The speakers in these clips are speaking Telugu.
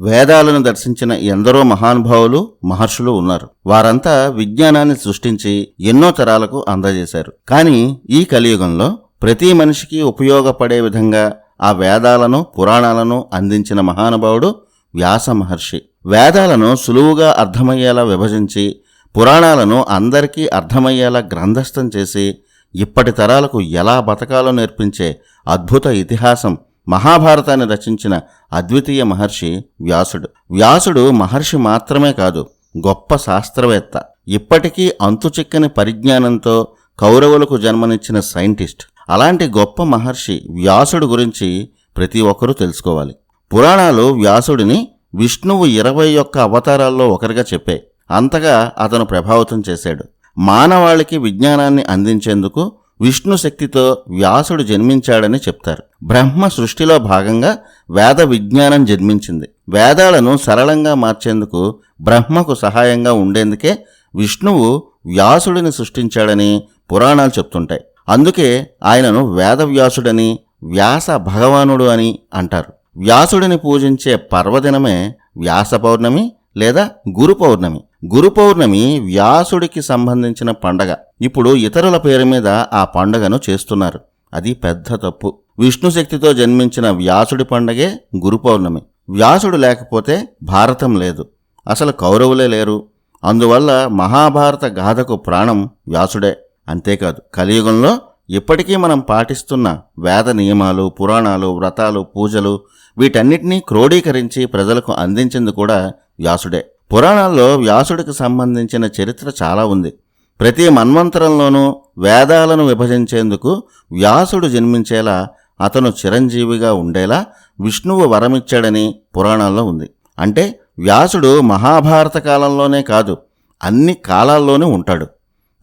వేదాలను దర్శించిన ఎందరో మహానుభావులు మహర్షులు ఉన్నారు. వారంతా విజ్ఞానాన్ని సృష్టించి ఎన్నో తరాలకు అందజేశారు. కానీ ఈ కలియుగంలో ప్రతి మనిషికి ఉపయోగపడే విధంగా ఆ వేదాలను పురాణాలను అందించిన మహానుభావుడు వ్యాస మహర్షి. వేదాలను సులువుగా అర్థమయ్యేలా విభజించి పురాణాలను అందరికీ అర్థమయ్యేలా గ్రంథస్థం చేసి ఇప్పటి తరాలకు ఎలా బతకాలో నేర్పించే అద్భుత ఇతిహాసం మహాభారతాన్ని రచించిన అద్వితీయ మహర్షి వ్యాసుడు. వ్యాసుడు మహర్షి మాత్రమే కాదు గొప్ప శాస్త్రవేత్త. ఇప్పటికీ అంతుచిక్కని పరిజ్ఞానంతో కౌరవులకు జన్మనిచ్చిన సైంటిస్ట్. అలాంటి గొప్ప మహర్షి వ్యాసుడు గురించి ప్రతి ఒక్కరూ తెలుసుకోవాలి. పురాణాలు వ్యాసుడిని విష్ణువు ఇరవై ఒక్క అవతారాల్లో ఒకరిగా చెప్పాయి అంతగా అతను ప్రభావితం చేశాడు. మానవాళికి విజ్ఞానాన్ని అందించేందుకు విష్ణు శక్తితో వ్యాసుడు జన్మించాడని చెప్తారు. బ్రహ్మ సృష్టిలో భాగంగా వేద విజ్ఞానం జన్మించింది. వేదాలను సరళంగా మార్చేందుకు బ్రహ్మకు సహాయంగా ఉండేందుకే విష్ణువు వ్యాసుడిని సృష్టించాడని పురాణాలు చెప్తుంటాయి. అందుకే ఆయనను వేదవ్యాసుడని వ్యాస భగవానుడు అని అంటారు. వ్యాసుడిని పూజించే పర్వదినమే వ్యాస పౌర్ణమి లేదా గురు పౌర్ణమి. గురు పౌర్ణమి వ్యాసుడికి సంబంధించిన పండగ. ఇప్పుడు ఇతరుల పేరు మీద ఆ పండగను చేస్తున్నారు. అది పెద్ద తప్పు. విష్ణు శక్తితో జన్మించిన వ్యాసుడి పండగే గురు పౌర్ణమి. వ్యాసుడు లేకపోతే భారతం లేదు. అసలు కౌరవులే లేరు. అందువల్ల మహాభారత గాథకు ప్రాణం వ్యాసుడే. అంతేకాదు కలియుగంలో ఇప్పటికీ మనం పాటిస్తున్న వేద నియమాలు పురాణాలు వ్రతాలు పూజలు వీటన్నిటినీ క్రోడీకరించి ప్రజలకు అందించింది కూడా వ్యాసుడే. పురాణాల్లో వ్యాసుడికి సంబంధించిన చరిత్ర చాలా ఉంది. ప్రతి మన్వంతరంలోనూ వేదాలను విభజించేందుకు వ్యాసుడు జన్మించేలా అతను చిరంజీవిగా ఉండేలా విష్ణువు వరమిచ్చాడని పురాణాల్లో ఉంది. అంటే వ్యాసుడు మహాభారత కాలంలోనే కాదు అన్ని కాలాల్లోనూ ఉంటాడు.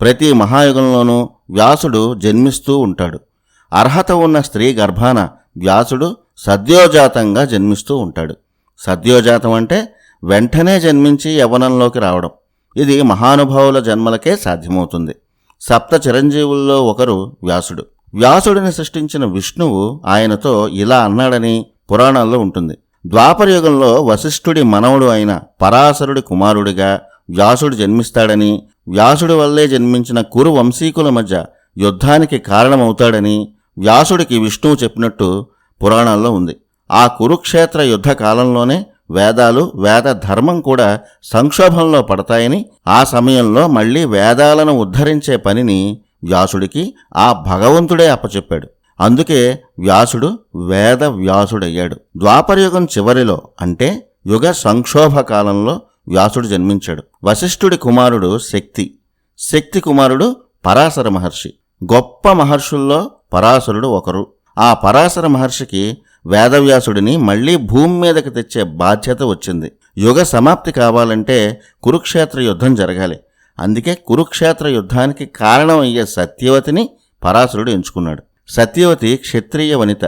ప్రతి మహాయుగంలోనూ వ్యాసుడు జన్మిస్తూ ఉంటాడు. అర్హత ఉన్న స్త్రీ గర్భాన వ్యాసుడు సద్యోజాతంగా జన్మిస్తూ ఉంటాడు. సద్యోజాతం అంటే వెంటనే జన్మించి యవ్వనంలోకి రావడం. ఇది మహానుభావుల జన్మలకే సాధ్యమవుతుంది. సప్త చిరంజీవుల్లో ఒకరు వ్యాసుడు. వ్యాసుడిని సృష్టించిన విష్ణువు ఆయనతో ఇలా అన్నాడని పురాణాల్లో ఉంటుంది. ద్వాపరయుగంలో వశిష్ఠుడి మనవుడు అయిన పరాశరుడి కుమారుడిగా వ్యాసుడు జన్మిస్తాడని వ్యాసుడి వల్లే జన్మించిన కురు వంశీకుల మధ్య యుద్ధానికి కారణమవుతాడని వ్యాసుడికి విష్ణువు చెప్పినట్టు పురాణాల్లో ఉంది. ఆ కురుక్షేత్ర యుద్ధ కాలంలోనే వేదాలు వేద ధర్మం కూడా సంక్షోభంలో పడతాయని ఆ సమయంలో మళ్ళీ వేదాలను ఉద్ధరించే పనిని వ్యాసుడికి ఆ భగవంతుడే అప్పచెప్పాడు. అందుకే వ్యాసుడు వేద వ్యాసుడయ్యాడు. ద్వాపరయుగం చివరిలో అంటే యుగ సంక్షోభ కాలంలో వ్యాసుడు జన్మించాడు. వశిష్ఠుడి కుమారుడు శక్తి. శక్తి కుమారుడు పరాశర మహర్షి. గొప్ప మహర్షుల్లో పరాశరుడు ఒకరు. ఆ పరాశర మహర్షికి వేదవ్యాసుడిని మళ్ళీ భూమి మీదకి తెచ్చే బాధ్యత వచ్చింది. యుగ సమాప్తి కావాలంటే కురుక్షేత్ర యుద్ధం జరగాలి. అందుకే కురుక్షేత్ర యుద్ధానికి కారణం అయ్యే సత్యవతిని పరాశరుడు ఎంచుకున్నాడు. సత్యవతి క్షత్రియ వనిత.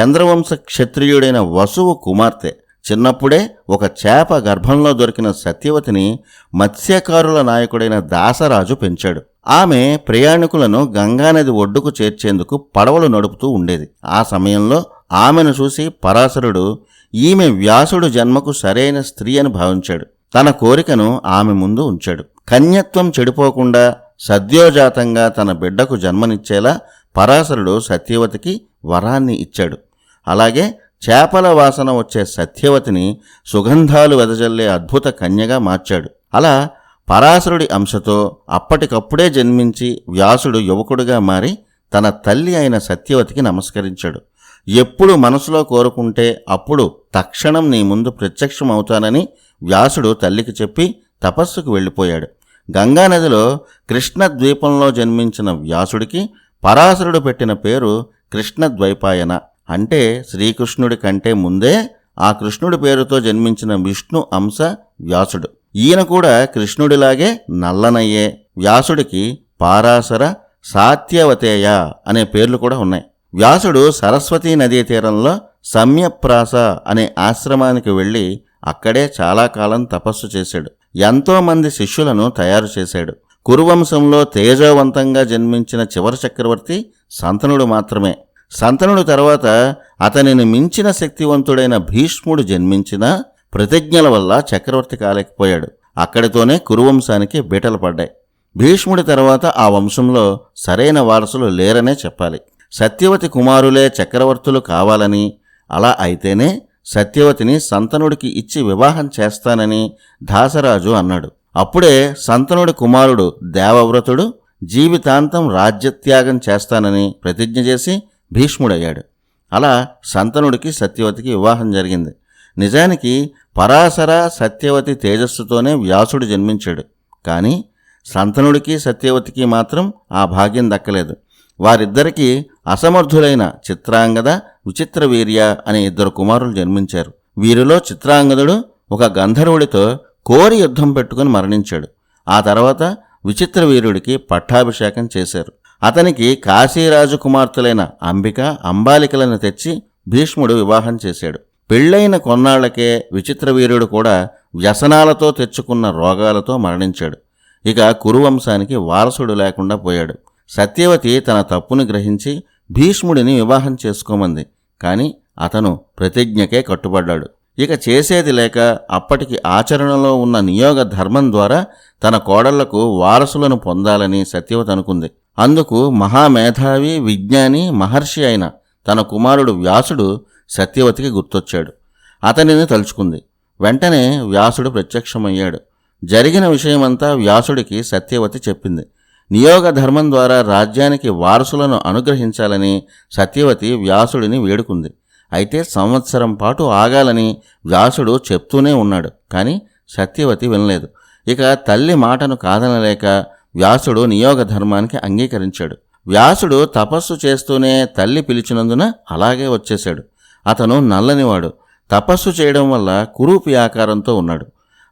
చంద్రవంశ క్షత్రియుడైన వసువు కుమార్తె. చిన్నప్పుడే ఒక చేప గర్భంలో దొరికిన సత్యవతిని మత్స్యకారుల నాయకుడైన దాసరాజు పెంచాడు. ఆమె ప్రయాణికులను గంగానది ఒడ్డుకు చేర్చేందుకు పడవలు నడుపుతూ ఉండేది. ఆ సమయంలో ఆమెను చూసి పరాశరుడు ఈమె వ్యాసుడు జన్మకు సరైన స్త్రీ అని భావించాడు. తన కోరికను ఆమె ముందు ఉంచాడు. కన్యత్వం చెడిపోకుండా సద్యోజాతంగా తన బిడ్డకు జన్మనిచ్చేలా పరాశరుడు సత్యవతికి వరాన్ని ఇచ్చాడు. అలాగే చేపల వాసన వచ్చే సత్యవతిని సుగంధాలు వెదజల్లే అద్భుత కన్యగా మార్చాడు. అలా పరాశరుడి అంశతో అప్పటికప్పుడే జన్మించి వ్యాసుడు యువకుడుగా మారి తన తల్లి అయిన సత్యవతికి నమస్కరించాడు. ఎప్పుడు మనసులో కోరుకుంటే అప్పుడు తక్షణం నీ ముందు ప్రత్యక్షమవుతానని వ్యాసుడు తల్లికి చెప్పి తపస్సుకు వెళ్ళిపోయాడు. గంగానదిలో కృష్ణ ద్వీపంలో జన్మించిన వ్యాసుడికి పరాశరుడు పెట్టిన పేరు కృష్ణద్వైపాయన అంటే శ్రీకృష్ణుడి కంటే ముందే ఆ కృష్ణుడి పేరుతో జన్మించిన విష్ణు అంశ వ్యాసుడు. ఈయన కూడా కృష్ణుడిలాగే నల్లనయ్యే వ్యాసుడికి పారాశర సాత్యవతేయ అనే పేర్లు కూడా ఉన్నాయి. వ్యాసుడు సరస్వతీ నదీ తీరంలో సమ్యప్రాస అనే ఆశ్రమానికి వెళ్ళి అక్కడే చాలా కాలం తపస్సు చేశాడు. ఎంతోమంది శిష్యులను తయారు చేశాడు. కురువంశంలో తేజవంతంగా జన్మించిన చివరి చక్రవర్తి సంతనుడు మాత్రమే. సంతనుడు తర్వాత అతనిని మించిన శక్తివంతుడైన భీష్ముడు జన్మించిన ప్రతిజ్ఞల వల్ల చక్రవర్తి కాలేకపోయాడు. అక్కడితోనే కురువంశానికి బీటలు పడ్డాయి. భీష్ముడి తర్వాత ఆ వంశంలో సరైన వారసులు లేరనే చెప్పాలి. సత్యవతి కుమారులే చక్రవర్తులు కావాలని అలా అయితేనే సత్యవతిని సంతనుడికి ఇచ్చి వివాహం చేస్తానని దాసరాజు అన్నాడు. అప్పుడే సంతనుడి కుమారుడు దేవవ్రతుడు జీవితాంతం రాజ్యత్యాగం చేస్తానని ప్రతిజ్ఞ చేసి భీష్ముడయ్యాడు. అలా సంతనుడికి సత్యవతికి వివాహం జరిగింది. నిజానికి పరాశర సత్యవతి తేజస్సుతోనే వ్యాసుడు జన్మించాడు. కానీ సంతనుడికి సత్యవతికి మాత్రం ఆ భాగ్యం దక్కలేదు. వారిద్దరికీ అసమర్థులైన చిత్రాంగద విచిత్ర వీర్య అనే ఇద్దరు కుమారులు జన్మించారు. వీరిలో చిత్రాంగదుడు ఒక గంధర్వుడితో కోరి యుద్ధం పెట్టుకుని మరణించాడు. ఆ తర్వాత విచిత్ర వీరుడికి పట్టాభిషేకం చేశారు. అతనికి కాశీరాజు కుమార్తెలైన అంబిక అంబాలికలను తెచ్చి భీష్ముడు వివాహం చేశాడు. పెళ్ళైన కొన్నాళ్ళకే విచిత్ర వీరుడు కూడా వ్యసనాలతో తెచ్చుకున్న రోగాలతో మరణించాడు. ఇక కురువంశానికి వారసుడు లేకుండా పోయాడు. సత్యవతి తన తప్పును గ్రహించి భీష్ముడిని వివాహం చేసుకోమంది. కాని అతను ప్రతిజ్ఞకే కట్టుబడ్డాడు. ఇక చేసేది లేక అప్పటికి ఆచరణలో ఉన్న నియోగ ధర్మం ద్వారా తన కోడళ్ళకు వారసులను పొందాలని సత్యవతి అనుకుంది. అందుకు మహామేధావి విజ్ఞాని మహర్షి అయిన తన కుమారుడు వ్యాసుడు సత్యవతికి గుర్తొచ్చాడు. అతనిని తలుచుకుంది. వెంటనే వ్యాసుడు ప్రత్యక్షమయ్యాడు. జరిగిన విషయమంతా వ్యాసుడికి సత్యవతి చెప్పింది. నియోగ ధర్మం ద్వారా రాజ్యానికి వారసులను అనుగ్రహించాలని సత్యవతి వ్యాసుడిని వేడుకుంది. అయితే సంవత్సరం పాటు ఆగాలని వ్యాసుడు చెప్తూనే ఉన్నాడు. కానీ సత్యవతి వినలేదు. ఇక తల్లి మాటను కాదనలేక వ్యాసుడు నియోగ ధర్మానికి అంగీకరించాడు. వ్యాసుడు తపస్సు చేస్తూనే తల్లి పిలిచినందున అలాగే వచ్చేశాడు. అతను నల్లనివాడు. తపస్సు చేయడం వల్ల కురూపి ఆకారంతో ఉన్నాడు.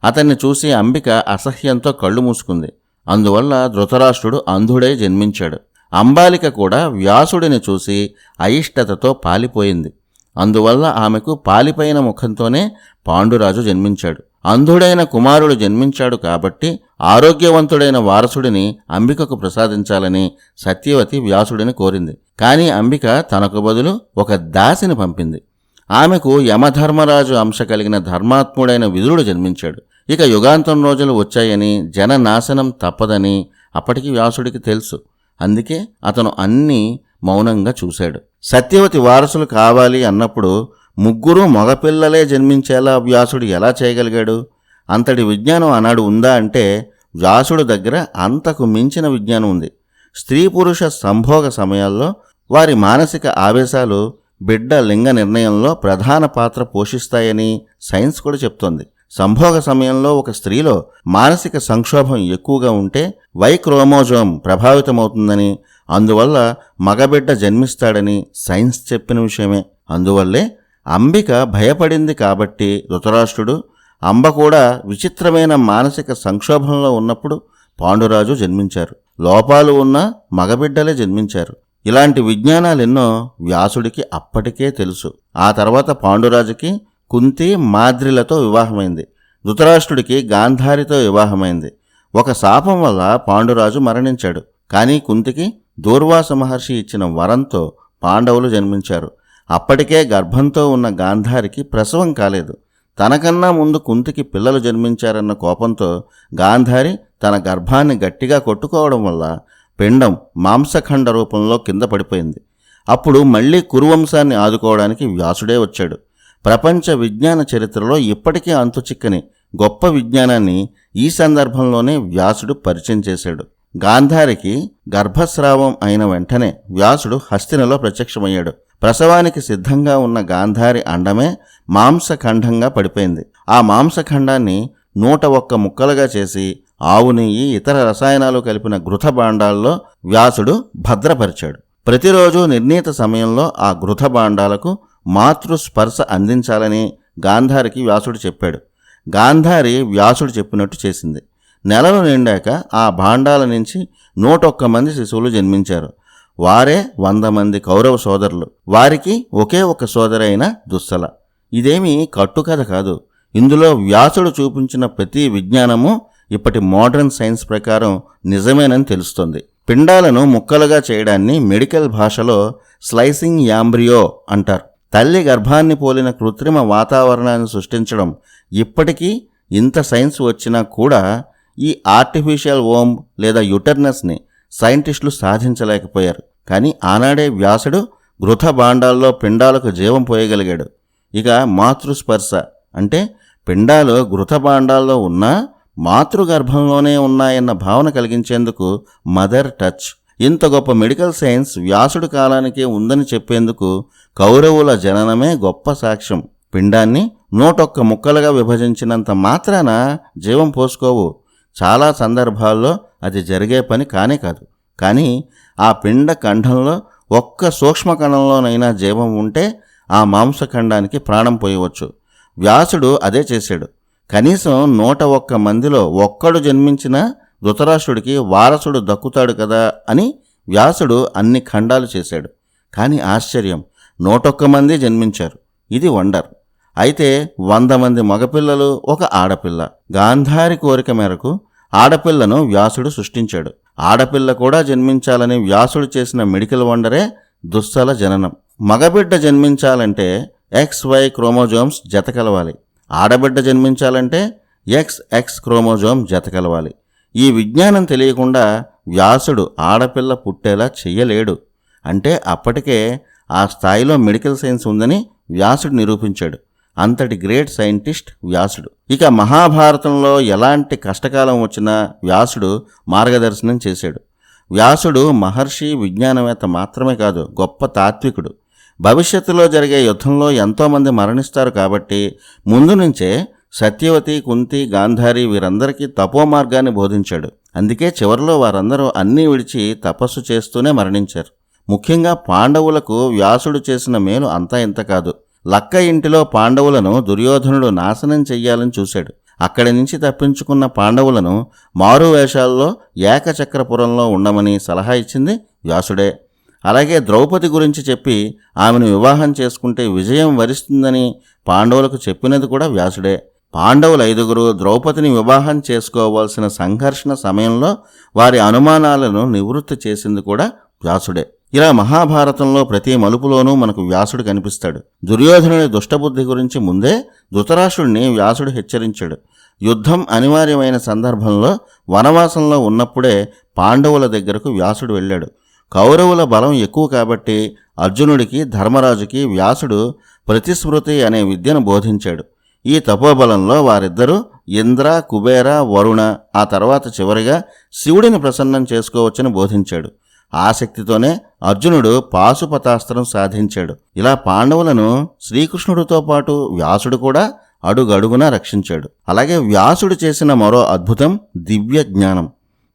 అతన్ని చూసి అంబిక అసహ్యంతో కళ్ళు మూసుకుంది. అందువల్ల ధృతరాష్ట్రుడు అంధుడై జన్మించాడు. అంబాలిక కూడా వ్యాసుడిని చూసి అయిష్టతతో పాలిపోయింది. అందువల్ల ఆమెకు పాలిపోయిన ముఖంతోనే పాండురాజు జన్మించాడు. అంధుడైన కుమారుడు జన్మించాడు కాబట్టి ఆరోగ్యవంతుడైన వారసుడిని అంబికకు ప్రసాదించాలని సత్యవతి వ్యాసుడిని కోరింది. కానీ అంబిక తనకు బదులు ఒక దాసిని పంపింది. ఆమెకు యమధర్మరాజు అంశ కలిగిన ధర్మాత్ముడైన విదురుడు జన్మించాడు. ఇక యుగాంతం రోజులు వచ్చాయని జననాశనం తప్పదని అప్పటికి వ్యాసుడికి తెలుసు. అందుకే అతను అన్నీ మౌనంగా చూశాడు. సత్యవతి వారసులు కావాలి అన్నప్పుడు ముగ్గురు మగపిల్లలే జన్మించేలా వ్యాసుడు ఎలా చేయగలిగాడు? అంతటి విజ్ఞానం ఆనాడు ఉందా అంటే వ్యాసుడు దగ్గర అంతకు మించిన విజ్ఞానం ఉంది. స్త్రీ పురుష సంభోగ సమయాల్లో వారి మానసిక ఆవేశాలు బిడ్డ లింగ నిర్ణయంలో ప్రధాన పాత్ర పోషిస్తాయని సైన్స్ కూడా చెప్తోంది. సంభోగ సమయంలో ఒక స్త్రీలో మానసిక సంక్షోభం ఎక్కువగా ఉంటే వై క్రోమోజోమ్ ప్రభావితమవుతుందని అందువల్ల మగబిడ్డ జన్మిస్తాడని సైన్స్ చెప్పిన విషయమే. అందువల్లే అంబిక భయపడింది కాబట్టి ధృతరాష్ట్రుడు అంబ కూడా విచిత్రమైన మానసిక సంక్షోభంలో ఉన్నప్పుడు పాండురాజు జన్మించారు. లోపాలు ఉన్న మగబిడ్డలే జన్మించారు. ఇలాంటి విజ్ఞానాలెన్నో వ్యాసుడికి అప్పటికే తెలుసు. ఆ తర్వాత పాండురాజుకి కుంతి మాద్రిలతో వివాహమైంది. ధృతరాష్ట్రుడికి గాంధారితో వివాహమైంది. ఒక శాపం వల్ల పాండురాజు మరణించాడు. కానీ కుంతికి దూర్వాస మహర్షి ఇచ్చిన వరంతో పాండవులు జన్మించారు. అప్పటికే గర్భంతో ఉన్న గాంధారికి ప్రసవం కాలేదు. తనకన్నా ముందు కుంతికి పిల్లలు జన్మించారన్న కోపంతో గాంధారి తన గర్భాన్ని గట్టిగా కొట్టుకోవడం వల్ల పిండం మాంసఖండ రూపంలో కింద పడిపోయింది. అప్పుడు మళ్ళీ కురువంశాన్ని ఆదుకోవడానికి వ్యాసుడే వచ్చాడు. ప్రపంచ విజ్ఞాన చరిత్రలో ఇప్పటికీ అంతుచిక్కని గొప్ప విజ్ఞానాన్ని ఈ సందర్భంలోనే వ్యాసుడు పరిచయం చేశాడు. గాంధారికి గర్భస్రావం అయిన వెంటనే వ్యాసుడు హస్తినలో ప్రత్యక్షమయ్యాడు. ప్రసవానికి సిద్ధంగా ఉన్న గాంధారి అండమే మాంసఖండంగా పడిపోయింది. ఆ మాంసఖండాన్ని నూట ఒక్క ముక్కలుగా చేసి ఆవు నెయ్యి ఇతర రసాయనాలు కలిపిన ఘృత భాండాల్లో వ్యాసుడు భద్రపరిచాడు. ప్రతిరోజు నిర్ణీత సమయంలో ఆ ఘృత భాండాలకు మాతృస్పర్శ అందించాలని గాంధారికి వ్యాసుడు చెప్పాడు. గాంధారి వ్యాసుడు చెప్పినట్టు చేసింది. నెలలు నిండాక ఆ భాండాల నుంచి నూటొక్క మంది శిశువులు జన్మించారు. వారే వంద మంది కౌరవ సోదరులు. వారికి ఒకే ఒక సోదరైన దుస్సల. ఇదేమీ కట్టుకథ కాదు. ఇందులో వ్యాసుడు చూపించిన ప్రతి విజ్ఞానము ఇప్పటి మోడర్న్ సైన్స్ ప్రకారం నిజమేనని తెలుస్తుంది. పిండాలను ముక్కలుగా చేయడాన్ని మెడికల్ భాషలో స్లైసింగ్ యాంబ్రియో అంటారు. తల్లి గర్భాన్ని పోలిన కృత్రిమ వాతావరణాన్ని సృష్టించడం ఇప్పటికీ ఇంత సైన్స్ వచ్చినా కూడా ఈ ఆర్టిఫిషియల్ ఓమ్ లేదా యుటర్నస్ని సైంటిస్టులు సాధించలేకపోయారు. కానీ ఆనాడే వ్యాసుడు గృహ భాండాల్లో పిండాలకు జీవం పోయగలిగాడు. ఇక మాతృస్పర్శ అంటే పిండాలు గృహ భాండాల్లో ఉన్నా మాతృగర్భంలోనే ఉన్నాయన్న భావన కలిగించేందుకు మదర్ టచ్ ఇంత గొప్ప మెడికల్ సైన్స్ వ్యాసుడు కాలానికే ఉందని చెప్పేందుకు కౌరవుల జననమే గొప్ప సాక్ష్యం. పిండాన్ని నూటొక్క ముక్కలుగా విభజించినంత మాత్రాన జీవం పోసుకోవు. చాలా సందర్భాల్లో అది జరిగే పని కానే కాదు. కానీ ఆ పిండ ఖండంలో ఒక్క సూక్ష్మ కణంలోనైనా జీవం ఉంటే ఆ మాంసఖండానికి ప్రాణం పోయవచ్చు. వ్యాసుడు అదే చేశాడు. కనీసం నూట ఒక్క మందిలో ఒక్కడు జన్మించిన ధృతరాష్ట్రుడికి వారసుడు దక్కుతాడు కదా అని వ్యాసుడు అన్ని ఖండాలు చేశాడు. కానీ ఆశ్చర్యం నూటొక్క మంది జన్మించారు. ఇది వండర్. అయితే వంద మంది మగపిల్లలు ఒక ఆడపిల్ల. గాంధారి కోరిక మేరకు ఆడపిల్లను వ్యాసుడు సృష్టించాడు. ఆడపిల్ల కూడా జన్మించాలని వ్యాసుడు చేసిన మెడికల్ వండరే దుస్సల జననం. మగబిడ్డ జన్మించాలంటే ఎక్స్ వై క్రోమోజోమ్స్ జత కలవాలి. ఆడబిడ్డ జన్మించాలంటే ఎక్స్ ఎక్స్ క్రోమోజోమ్ జత కలవాలి. ఈ విజ్ఞానం తెలియకుండా వ్యాసుడు ఆడపిల్ల పుట్టేలా చెయ్యలేడు. అంటే అప్పటికే ఆ స్థాయిలో మెడికల్ సైన్స్ ఉందని వ్యాసుడు నిరూపించాడు. అంతటి గ్రేట్ సైంటిస్ట్ వ్యాసుడు. ఇక మహాభారతంలో ఎలాంటి కష్టకాలం వచ్చినా వ్యాసుడు మార్గదర్శనం చేశాడు. వ్యాసుడు మహర్షి విజ్ఞానవేత్త మాత్రమే కాదు గొప్ప తాత్వికుడు. భవిష్యత్తులో జరిగే యుద్ధంలో ఎంతోమంది మరణిస్తారు కాబట్టి ముందు నుంచే సత్యవతి కుంతి గాంధారి వీరందరికీ తపో మార్గాన్ని బోధించాడు. అందుకే చివరిలో వారందరూ అన్నీ విడిచి తపస్సు చేస్తూనే మరణించారు. ముఖ్యంగా పాండవులకు వ్యాసుడు చేసిన మేలు అంతా ఇంత కాదు. లక్క ఇంటిలో పాండవులను దుర్యోధనుడు నాశనం చెయ్యాలని చూశాడు. అక్కడి నుంచి తప్పించుకున్న పాండవులను మారు వేషాల్లో ఏకచక్రపురంలో ఉండమని సలహా ఇచ్చింది వ్యాసుడే. అలాగే ద్రౌపది గురించి చెప్పి ఆమెను వివాహం చేసుకుంటే విజయం వరిస్తుందని పాండవులకు చెప్పినది కూడా వ్యాసుడే. పాండవులు ఐదుగురు ద్రౌపదిని వివాహం చేసుకోవాల్సిన సంఘర్షణ సమయంలో వారి అనుమానాలను నివృత్తి చేసింది కూడా వ్యాసుడే. ఇలా మహాభారతంలో ప్రతి మలుపులోనూ మనకు వ్యాసుడు కనిపిస్తాడు. దుర్యోధనుడి దుష్టబుద్ధి గురించి ముందే ధృతరాష్ట్రుడిని వ్యాసుడు హెచ్చరించాడు. యుద్ధం అనివార్యమైన సందర్భంలో వనవాసంలో ఉన్నప్పుడే పాండవుల దగ్గరకు వ్యాసుడు వెళ్ళాడు. కౌరవుల బలం ఎక్కువ కాబట్టి అర్జునుడికి ధర్మరాజుకి వ్యాసుడు ప్రతిస్మృతి అనే విద్యను బోధించాడు. ఈ తపోబలంలో వారిద్దరూ ఇంద్ర కుబేర వరుణ ఆ తర్వాత చివరిగా శివుడిని ప్రసన్నం చేసుకోవచ్చని బోధించాడు. ఆసక్తితోనే అర్జునుడు పాశుపతాస్త్రం సాధించాడు. ఇలా పాండవులను శ్రీకృష్ణుడితో పాటు వ్యాసుడు కూడా అడుగడుగున రక్షించాడు. అలాగే వ్యాసుడు చేసిన మరో అద్భుతం దివ్య జ్ఞానం.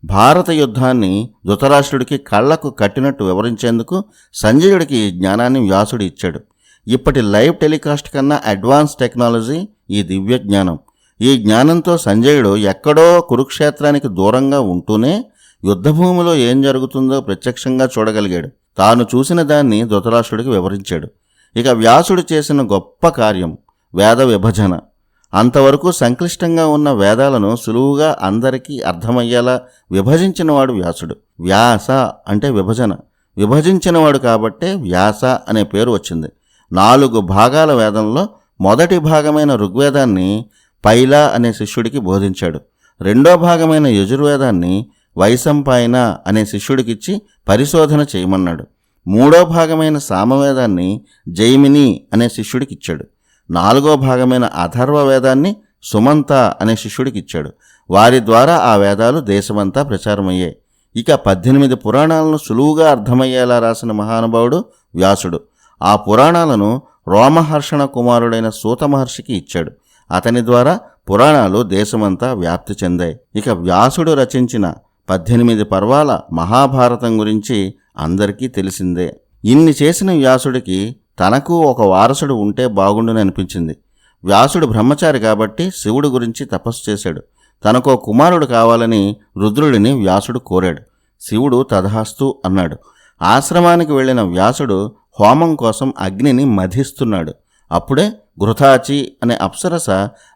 భారత యుద్ధాన్ని ధృతరాష్ట్రుడికి కళ్ళకు కట్టినట్టు వివరించేందుకు సంజయుడికి ఈ జ్ఞానాన్ని వ్యాసుడు ఇచ్చాడు. ఇప్పటి లైవ్ టెలికాస్ట్ కన్నా అడ్వాన్స్ టెక్నాలజీ ఈ దివ్య జ్ఞానం. ఈ జ్ఞానంతో సంజయుడు ఎక్కడో కురుక్షేత్రానికి దూరంగా ఉంటూనే యుద్ధభూమిలో ఏం జరుగుతుందో ప్రత్యక్షంగా చూడగలిగాడు. తాను చూసిన దాన్ని ధృతరాష్ట్రుడికి వివరించాడు. ఇక వ్యాసుడు చేసిన గొప్ప కార్యం వేద విభజన. అంతవరకు సంక్లిష్టంగా ఉన్న వేదాలను సులువుగా అందరికీ అర్థమయ్యేలా విభజించినవాడు వ్యాసుడు. వ్యాస అంటే విభజన. విభజించినవాడు కాబట్టే వ్యాస అనే పేరు వచ్చింది. నాలుగు భాగాల వేదంలో మొదటి భాగమైన ఋగ్వేదాన్ని పైలా అనే శిష్యుడికి బోధించాడు. రెండో భాగమైన యజుర్వేదాన్ని వైశంపాయన అనే శిష్యుడికిచ్చి పరిశోధన చేయమన్నాడు. మూడో భాగమైన సామవేదాన్ని జైమిని అనే శిష్యుడికిచ్చాడు. నాలుగో భాగమైన అథర్వ వేదాన్ని సుమంత అనే శిష్యుడికిచ్చాడు. వారి ద్వారా ఆ వేదాలు దేశమంతా ప్రచారమయ్యాయి. ఇక పద్దెనిమిది పురాణాలను సులువుగా అర్థమయ్యేలా రాసిన మహానుభావుడు వ్యాసుడు. ఆ పురాణాలను రోమహర్షణ కుమారుడైన సూత మహర్షికి ఇచ్చాడు. అతని ద్వారా పురాణాలు దేశమంతా వ్యాప్తి చెందాయి. ఇక వ్యాసుడు రచించిన పద్దెనిమిది పర్వాల మహాభారతం గురించి అందరికీ తెలిసిందే. ఇన్ని చేసిన వ్యాసుడికి తనకు ఒక వారసుడు ఉంటే బాగుండుని అనిపించింది. వ్యాసుడు బ్రహ్మచారి కాబట్టి శివుడి గురించి తపస్సు చేశాడు. తనకో కుమారుడు కావాలని రుద్రుడిని వ్యాసుడు కోరాడు. శివుడు తథాస్తు అన్నాడు. ఆశ్రమానికి వెళ్ళిన వ్యాసుడు హోమం కోసం అగ్నిని మధిస్తున్నాడు. అప్పుడే ఘృతాచి అనే అప్సరస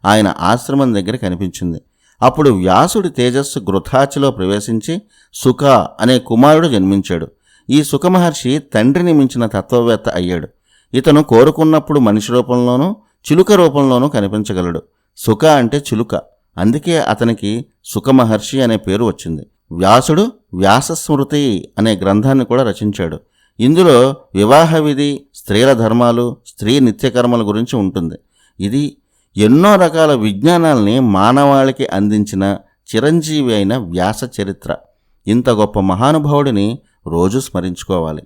ఆయన ఆశ్రమం దగ్గర కనిపించింది. అప్పుడు వ్యాసుడి తేజస్సు గృథాచిలో ప్రవేశించి సుఖ అనే కుమారుడు జన్మించాడు. ఈ సుఖమహర్షి తండ్రిని మించిన తత్వవేత్త అయ్యాడు. ఇతను కోరుకున్నప్పుడు మనిషి రూపంలోనూ చిలుక రూపంలోనూ కనిపించగలడు. సుఖ అంటే చిలుక. అందుకే అతనికి సుఖమహర్షి అనే పేరు వచ్చింది. వ్యాసుడు వ్యాసస్మృతి అనే గ్రంథాన్ని కూడా రచించాడు. ఇందులో వివాహ విధి స్త్రీల ధర్మాలు స్త్రీ నిత్యకర్మల గురించి ఉంటుంది. ఇది ఎన్నో రకాల విజ్ఞానాల్ని మానవాళికి అందించిన చిరంజీవి అయిన వ్యాస చరిత్ర. ఇంత గొప్ప మహానుభావుడిని రోజు స్మరించుకోవాలి.